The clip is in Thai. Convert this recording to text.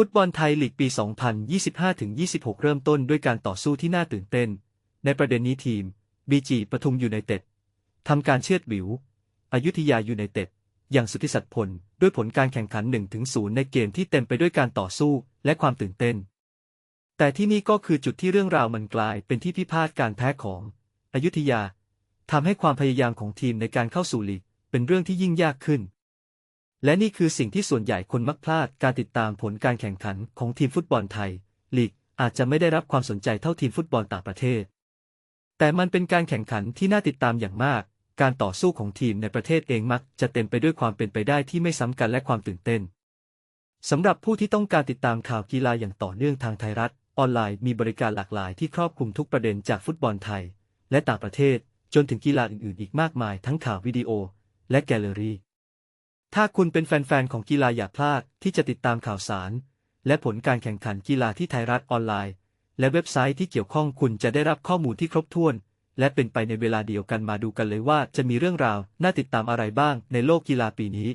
ฟุตบอลไทยลีกปี 2025-26 เริ่มต้นด้วยการต่อสู้ที่น่าตื่นเต้น ในประเด็นนี้ทีม บีจีปทุมยูไนเต็ดทำการเชือดหวิวอยุธยายูไนเต็ด อย่างสุทธิสัตย์พล ด้วยผลการแข่งขัน 1-0 ในเกมที่เต็มไปด้วยการต่อสู้และความตื่นเต้น แต่ที่นี่ก็คือจุดที่เรื่องราวมันกลายเป็นที่พิพาทการแพ้ของ อยุธยาทำให้ความพยายามของทีมในการเข้าสู่ลีกเป็นเรื่องที่ยิ่งยากขึ้น และนี่คือสิ่งที่ส่วนใหญ่คนมักพลาดการติดตามผลการแข่งขันของทีมฟุตบอลไทย ลีก อาจจะไม่ได้รับความสนใจเท่าทีมฟุตบอลต่างประเทศ แต่มันเป็นการแข่งขันที่น่าติดตามอย่างมาก การต่อสู้ของทีมในประเทศเองมักจะเต็มไปด้วยความเป็นไปได้ที่ไม่ซ้ำกันและความตื่นเต้นสำหรับผู้ที่ต้องการติดตามข่าวกีฬาอย่างต่อเนื่องทางไทยรัฐ ออนไลน์มีบริการหลากหลายที่ครอบคลุมทุกประเด็นจากฟุตบอลไทย และต่างประเทศ จนถึงกีฬาอื่นๆ อีกมากมายทั้งข่าววิดีโอ และแกลเลอรี่ ถ้าคุณเป็นแฟนๆ ของกีฬาอย่าพลาดที่จะติดตามข่าวสาร และผลการแข่งขันกีฬาที่ไทยรัฐออนไลน์ และเว็บไซต์ที่เกี่ยวข้องคุณจะได้รับข้อมูลที่ครบถ้วน และเป็นไปในเวลาเดียวกันมาดูกันเลยว่าจะมีเรื่องราวน่าติดตามอะไรบ้างในโลกกีฬาปีนี้